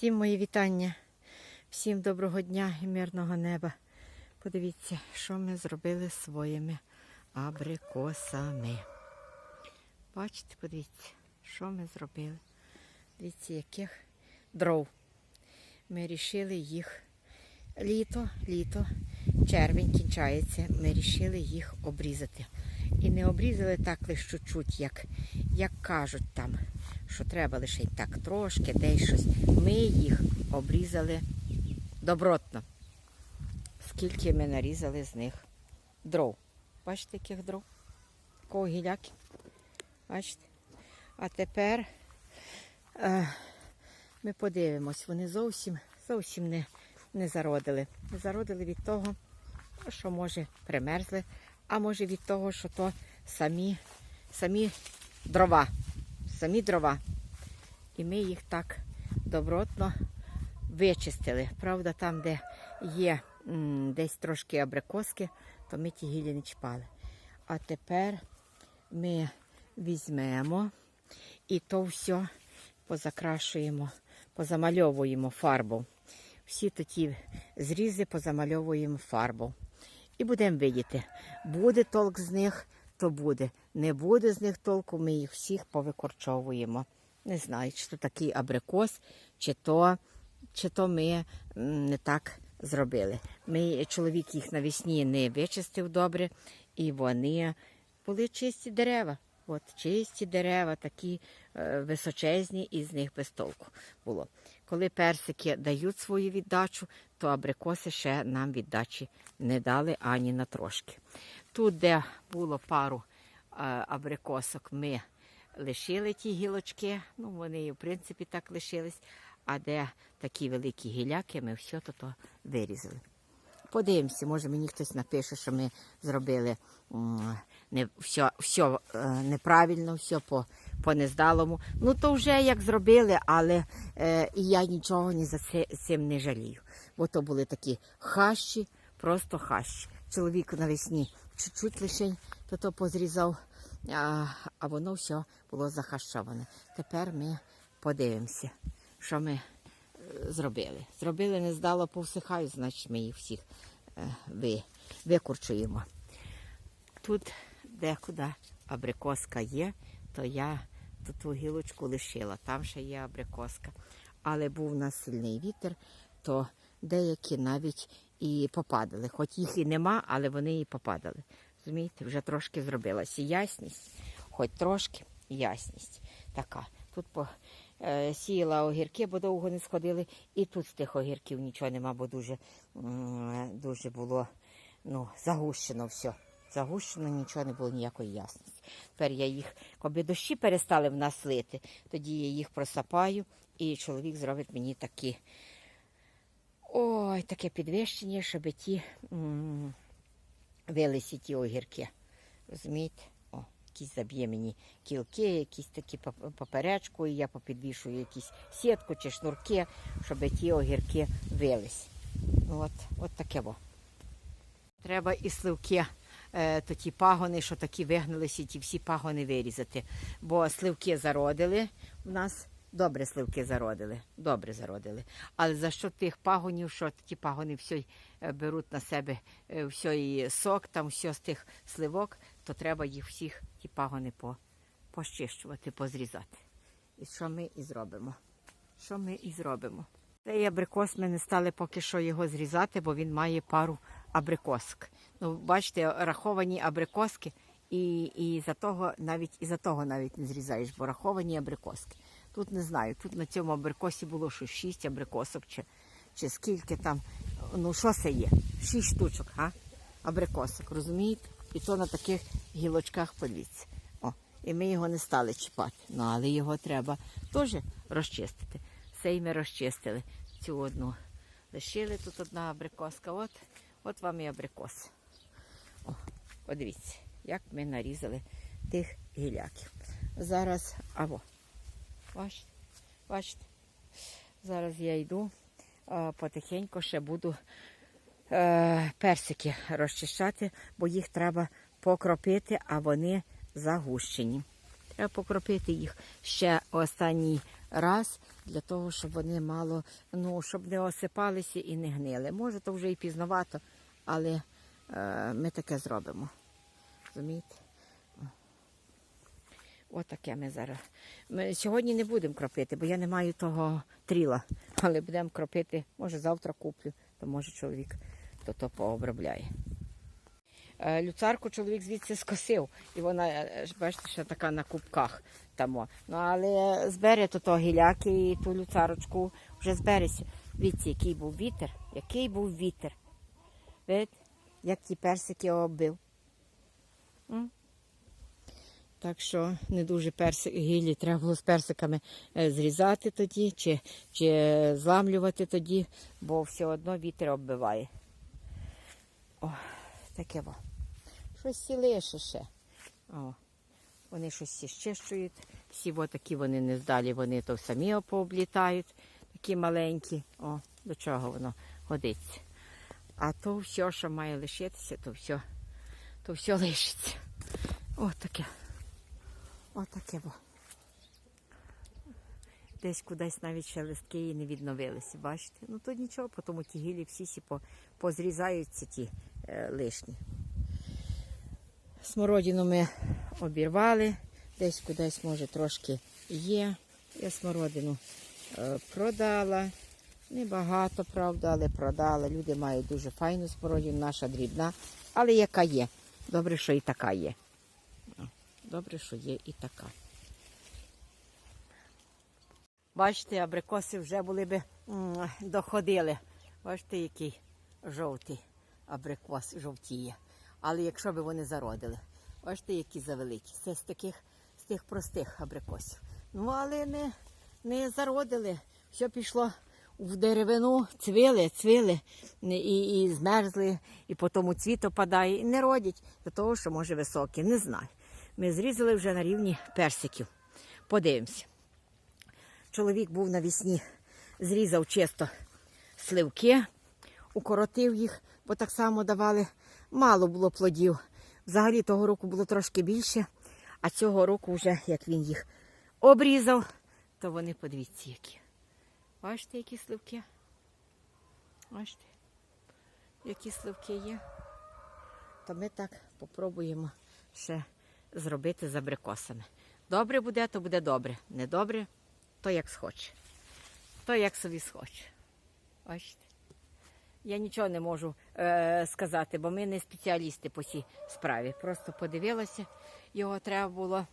Всім мої вітання, всім доброго дня і мирного неба. Подивіться, що ми зробили своїми абрикосами. Бачите, подивіться, що ми зробили. Дивіться, яких дров. Ми вирішили їх літо, літо, червень кінчається. Ми вирішили їх обрізати. І не обрізали так лише чуть-чуть, як, як кажуть там, що треба лише так трошки, десь щось. Ми їх обрізали добротно. Скільки ми нарізали з них дров. Бачите, яких дров? Такого гіляки. Бачите? А тепер е, ми подивимось, вони зовсім зовсім не, не зародили. Не зародили від того, що може примерзли, а може від того, що то самі, самі дрова. Самі дрова. І ми їх так добротно вичистили. Правда, там, де є десь трошки абрикоски, то ми ті гілі не чіпали. А тепер ми візьмемо і то все позакрашуємо, позамальовуємо фарбу. Всі такі зрізи позамальовуємо фарбу. І будемо видіти, буде толк з них, то буде. Не буде з них толку, ми їх всіх повикорчовуємо. Не знаю, чи то такий абрикос, чи то, чи то ми не так зробили. Ми, чоловік їх навесні не вичистив добре, і вони були чисті дерева. От чисті дерева, такі е, височезні, і з них без толку було. Коли персики дають свою віддачу, то абрикоси ще нам віддачі не дали ані на трошки. Тут, де було пару абрикосок, ми лишили ті гілочки, ну вони в принципі так лишились, а де такі великі гіляки, ми все то, то вирізали. Подивимося, може мені хтось напише, що ми зробили не, все, все неправильно, все по, по нездалому. Ну то вже як зробили, але е, і я нічого ні за це, цим не жалію. Бо то були такі хащі, просто хащі. Чоловік навесні чуть-чуть лише то, то позрізав, а, а воно все було захащоване. Тепер ми подивимося, що ми зробили. Зробили, не здало, повсихають, значить ми їх всіх е, ви, викорчуємо. Тут декуди абрикоска є, то я ту, гілочку лишила. Там ще є абрикоска. Але був у сильний вітер, то деякі навіть і попадали. Хоч їх і нема, але вони і попадали. Розумієте, вже трошки зробилася ясність, хоч трошки ясність така. Тут по, е, огірки, бо довго не сходили, і тут з тих огірків нічого нема, бо дуже, дуже було ну, загущено все. Загущено, нічого не було ніякої ясності. Тепер я їх, коли дощі перестали в нас лити, тоді я їх просапаю, і чоловік зробить мені такі. Ой, таке підвищення, щоб ті вилисі ті огірки. Розумієте? О, якісь заб'є мені кілки, якісь такі поперечку, і я попідвішую якісь сітку чи шнурки, щоб ті огірки вились. Ну, От, от таке во. Треба і сливки, е, то ті пагони, що такі вигнулися, ті всі пагони вирізати. Бо сливки зародили в нас. Добре сливки зародили, добре зародили. Але за що тих пагонів, що ті пагони все е, беруть на себе е, все сок, там все з тих сливок, то треба їх всіх ті пагони по, пощищувати, позрізати. І що ми і зробимо? Що ми і зробимо? Цей абрикос ми не стали поки що його зрізати, бо він має пару абрикосок. Ну, бачите, раховані абрикоски, і, і за того навіть і за того навіть не зрізаєш, бо раховані абрикоски. Тут не знаю, тут на цьому абрикосі було що шість абрикосок, чи, чи скільки там. Ну, що це є? Шість штучок, а? Абрикосок, розумієте? І то на таких гілочках подивіться. О, і ми його не стали чіпати. Ну, але його треба теж розчистити. Цей ми розчистили. Цю одну лишили. Тут одна абрикоска. От, от вам і абрикос. О, подивіться, як ми нарізали тих гіляків. Зараз, або, бачите, бачите, зараз я йду, потихеньку ще буду е, персики розчищати, бо їх треба покропити, а вони загущені. Треба покропити їх ще останній раз для того, щоб вони мало, ну, щоб не осипалися і не гнили. Може, то вже і пізновато, але е, ми таке зробимо. Розумієте? Отаке ми зараз. Ми сьогодні не будемо кропити, бо я не маю того тріла. Але будемо кропити, може завтра куплю, то може чоловік то то пообробляє. Е, Люцарку чоловік звідси скосив, і вона, е, бачите, ще така на кубках там. Ну, але збере то, то гіляки і ту люцарочку вже збереться. Дивіться, який був вітер, який був вітер. Видите, як ті персики оббив. Так що не дуже персик, гіллі треба було з персиками е, зрізати тоді, чи, чи зламлювати тоді, бо все одно вітер оббиває. О, таке во. Щось сіли ще. О, вони щось всі. Всі во такі вони не здалі, вони то самі пооблітають, такі маленькі. О, до чого воно годиться. А то все, що має лишитися, то все, то все лишиться. О, таке. Отаке во. Десь кудись навіть ще листки і не відновилися, бачите? Ну то нічого, тому ті гілі всі сі по, позрізаються ті е, лишні. Смородину ми обірвали, десь кудись, може, трошки є. Я смородину е, продала. Небагато, правда, але продала. Люди мають дуже файну смородину, наша дрібна, але яка є. Добре, що і така є. Добре, що є і така. Бачите, абрикоси вже були би доходили. Бачите, який жовтий абрикос жовтіє. Але якщо б вони зародили, бачите, які завеликі. Це з таких з тих простих абрикосів. Ну, але не, не зародили. Все пішло в деревину, цвіли, цвіли і, і змерзли, і потім цвіт опадає, і не родять до того, що може високі. Не знаю. Ми зрізали вже на рівні персиків. Подивимося. Чоловік був навісні, зрізав чисто сливки, укоротив їх, бо так само давали. Мало було плодів. Взагалі того року було трошки більше, а цього року вже, як він їх обрізав, то вони подивіться які. Бачите, які сливки? Бачите, які сливки є. То ми так попробуємо ще зробити з абрикосами. Добре буде, то буде добре. Не добре, то як схоче. То як собі схоче. Бачите? Я нічого не можу е, сказати, бо ми не спеціалісти по цій справі. Просто подивилася, його треба було,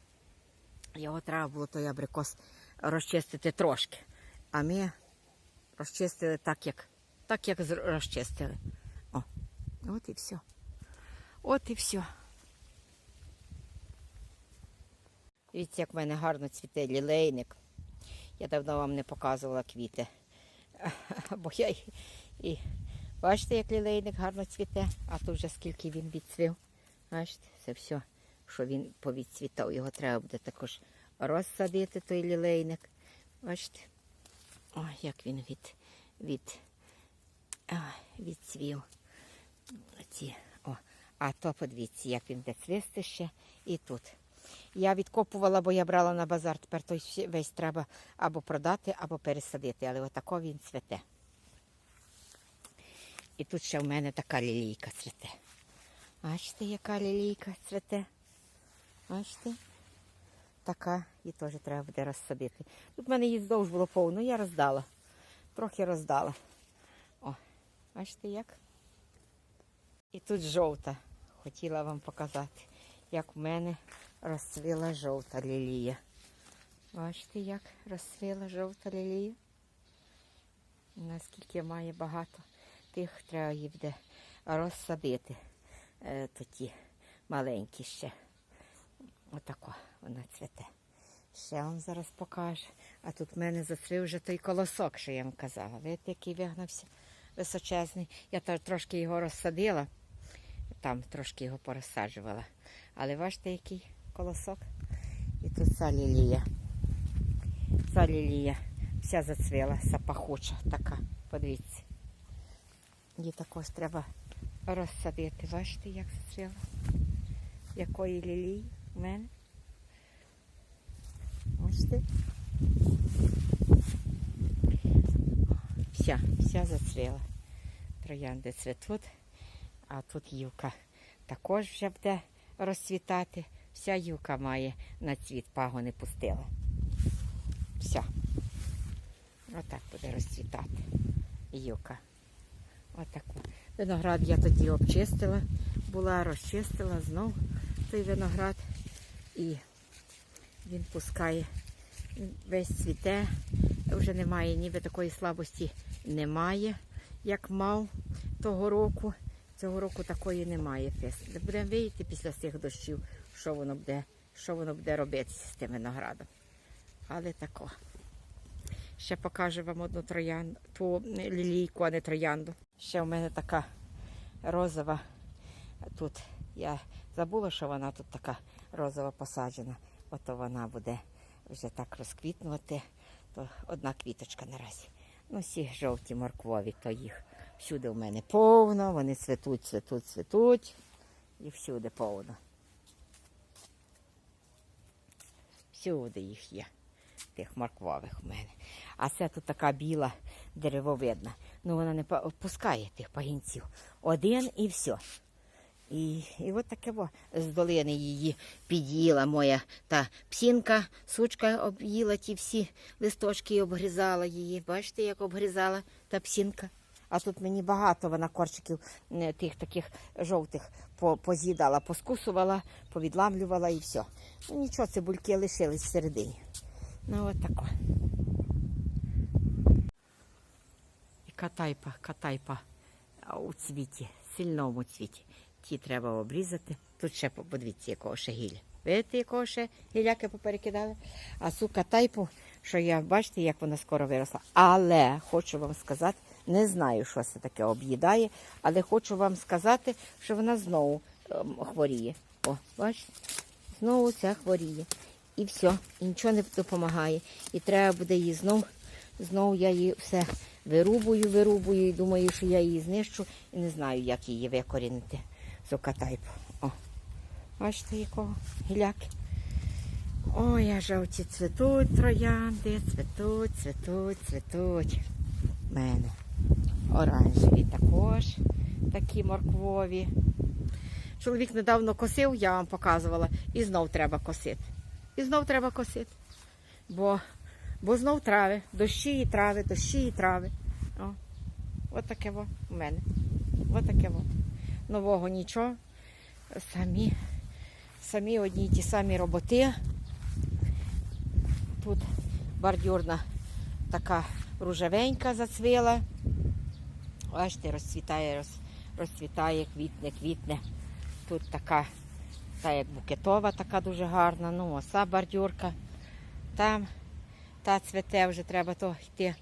його треба було той абрикос розчистити трошки. А ми розчистили так, як, так, як розчистили. О, от і все. От і все. Дивіться, як в мене гарно цвіте лілейник. Я давно вам не показувала квіти. Бо я і, бачите, як лілейник гарно цвіте, а тут вже скільки він відцвів. Бачите, це все, що він повідцвітав. Його треба буде також розсадити, той лілейник. Бачите? Ой, як він від, від, відцвів. О. А то подивіться, як він буде цвісти ще і тут. Я відкопувала, бо я брала на базар. Тепер той весь треба або продати, або пересадити. Але отако він цвете. І тут ще в мене така лілійка цвете. Бачите, яка лілійка цвете? Бачите? Така і теж треба буде розсадити. Тут в мене її здовж було повно, я роздала. Трохи роздала. О, бачите як? І тут жовта. Хотіла вам показати, як в мене розцвіла жовта лілія. Бачите, як розцвіла жовта лілія? Наскільки має багато тих, треба її буде розсадити. Е, тоді маленькі ще. Отако вона цвете. Ще вам зараз покаже. А тут в мене зацвів вже той колосок, що я вам казала. Видите, який вигнався височезний. Я трошки його розсадила, там трошки його порозсаджувала. Але бачите, який колосок. І тут ця лілія. Ця лілія вся зацвіла, вся пахуча така. Подивіться. Її також треба розсадити. Бачите, як зацвіла? Якої лілії в мене? Бачите? Вся, вся зацвіла. Троянди цвітуть, а тут юка також вже буде розцвітати. Вся юка має на цвіт пагони пустила. Вся. Отак буде розцвітати. Юка. Отаку. Виноград я тоді обчистила, була розчистила знов той виноград і він пускає, весь цвіте, вже немає, ніби такої слабості немає, як мав того року. Цього року такої немає. Фес- Будемо вийти після цих дощів, що воно буде, що воно буде робити з тим виноградом. Але тако. Ще покажу вам одну троянду, ту лілійку, а не троянду. Ще в мене така розова. Тут я забула, що вона тут така розова посаджена. Ото вона буде вже так розквітнути. То одна квіточка наразі. Ну, всі жовті морквові, то їх всюди в мене повно, вони цвітуть, цвітуть, цвітуть. І всюди повно. Всюди їх є, тих морквових у мене. А це тут така біла деревовидна. Ну вона не пускає тих пагінців. Один і все. І, і от таке во, з долини її під'їла моя та псінка, сучка об'їла ті всі листочки і обгризала її. Бачите, як обгризала та псінка. А тут мені багато вона корчиків е, тих таких жовтих по- поз'їдала, поскусувала, повідламлювала і все. Ну нічого, цибульки лишились всередині. Ну от тако. І катайпа, катайпа у цвіті, сильному цвіті. Ті треба обрізати. Тут ще подивіться, якого ще гілля. Видите, якого ще гіляки поперекидали? А цю катайпу, що я бачите, як вона скоро виросла. Але хочу вам сказати, не знаю, що це таке об'їдає, але хочу вам сказати, що вона знову ем, хворіє. О, бачите? Знову ця хворіє. І все, і нічого не допомагає. І треба буде її знов, знов я її все вирубую, вирубую і думаю, що я її знищу і не знаю, як її викорінити. Зокатайпу. О. Бачите, якого гіляки. Ой, а жовті цвітуть троянди, цвітуть, цвітуть, цвітуть. Мене. Оранжеві також такі морквові. Чоловік недавно косив, я вам показувала, і знов треба косити. І знов треба косити. Бо, бо знов трави, дощі і трави, дощі і трави. О, от таке во у мене. От таке во. Нового нічого. Самі, самі одні й ті самі роботи. Тут бордюрна така ружевенька зацвіла. Бачите, розцвітає, роз, розцвітає, квітне, квітне. Тут така, та як букетова, така дуже гарна. Ну, оса бордюрка. Там та цвете, вже треба то йти.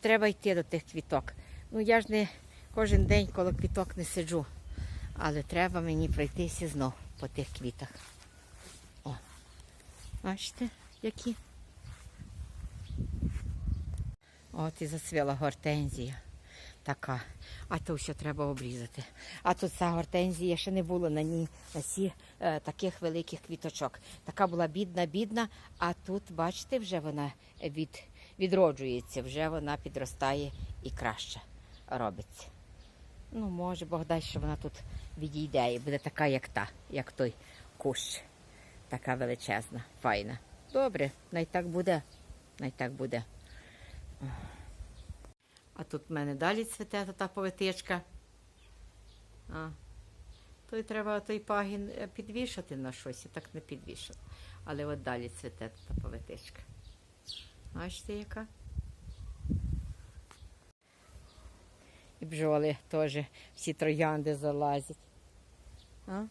Треба йти до тих квіток. Ну я ж не кожен день коло квіток не сиджу. Але треба мені пройтися знов по тих квітах. О, бачите, які? От і зацвіла гортензія така. А то все треба обрізати. А тут ця гортензія ще не було на ній на сі е, таких великих квіточок. Така була бідна, бідна, а тут, бачите, вже вона від, відроджується, вже вона підростає і краще робиться. Ну, може, Бог дасть, що вона тут відійде і буде така, як та, як той кущ. Така величезна, файна. Добре, най так буде. Най так буде. А тут в мене далі цвіте та поветичка. А. То й треба той пагін е, підвішати на щось, і так не підвішав. Але от далі цвіте та поветичка. Бачите, яка? І бджоли теж всі троянди залазять. А?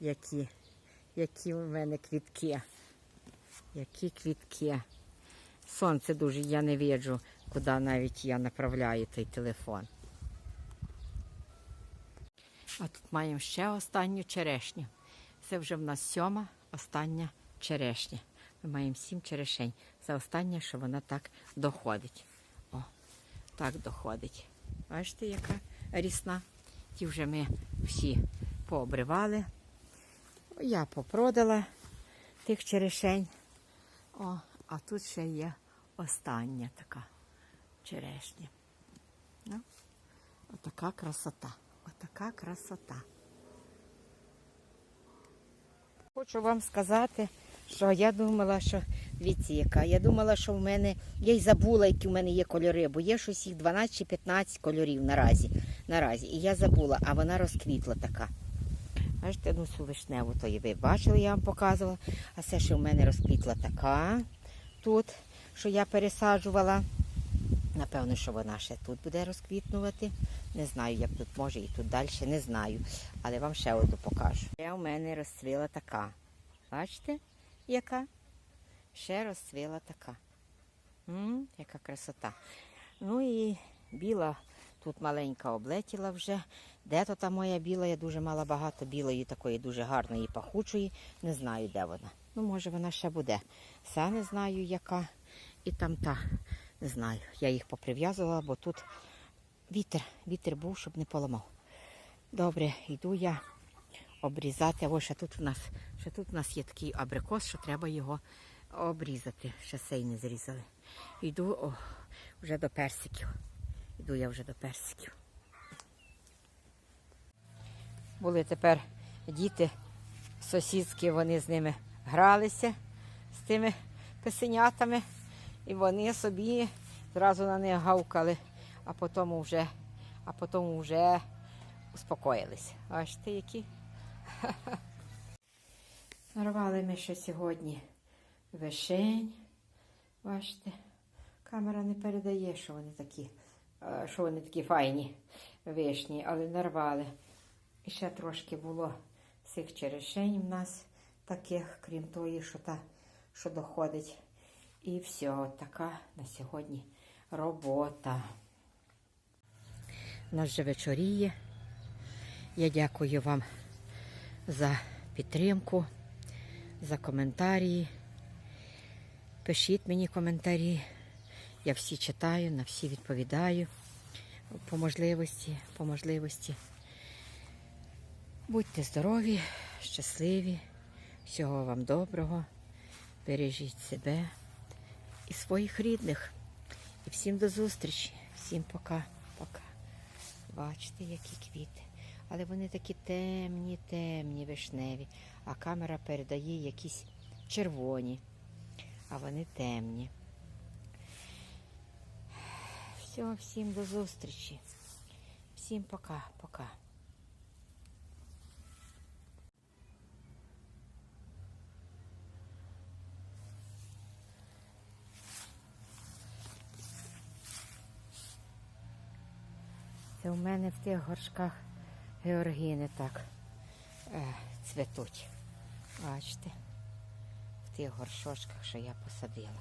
Які, які у мене квітки. Які квітки. Сонце дуже я не виджу, куди навіть я направляю той телефон. А тут маємо ще останню черешню. Це вже в нас сьома остання черешня. Ми маємо сім черешень. Це остання, що вона так доходить. О, так доходить. Бачите, яка рісна. Ті вже ми всі пообривали. Я попродала тих черешень. О, а тут ще є остання така черешня. Ну, отака красота. Отака красота. Хочу вам сказати, що я думала, що дивіться, яка. Я думала, що в мене. Я й забула, які в мене є кольори, бо є щось їх 12 чи 15 кольорів наразі. наразі. І я забула, а вона розквітла така. Бачите, ну цю вишневу то і ви бачили, я вам показувала. А це ще в мене розквітла така тут, що я пересаджувала. Напевно, що вона ще тут буде розквітнувати. Не знаю, як тут може і тут далі, не знаю. Але вам ще одну покажу. Ще у мене розцвіла така. Бачите, яка? Ще розцвіла така. М, яка красота. Ну і біла тут маленька облетіла вже. Де то та моя біла? Я дуже мала багато білої, такої дуже гарної, пахучої. Не знаю, де вона. Ну, може, вона ще буде. Все не знаю, яка. І там та. Не знаю. Я їх поприв'язувала, бо тут вітер, вітер був, щоб не поламав. Добре, йду я обрізати. Ось ще тут в нас, ще тут в нас є такий абрикос, що треба його обрізати. Ще сей не зрізали. Йду о, вже до персиків. Йду я вже до персиків. Були тепер діти сусідські, вони з ними гралися, з тими писенятами, і вони собі зразу на них гавкали, а потім вже, а потім вже успокоїлись. Бачите, які? Нарвали ми ще сьогодні вишень. Бачите, камера не передає, що вони такі, е, що вони такі файні вишні, але нарвали. І ще трошки було цих черешень в нас таких, крім тої, що, та, що доходить. І все, така на сьогодні робота. У нас вже вечоріє. Я дякую вам за підтримку, за коментарі. Пишіть мені коментарі. Я всі читаю, на всі відповідаю по можливості, по можливості. Будьте здорові, щасливі, всього вам доброго, бережіть себе і своїх рідних. І всім до зустрічі, всім пока, пока. Бачите, які квіти. Але вони такі темні, темні, вишневі, а камера передає якісь червоні, а вони темні. Все, всім до зустрічі. Всім пока, Це у мене в тих горшках георгіни так е, цвітуть. Бачите? В тих горшочках, що я посадила.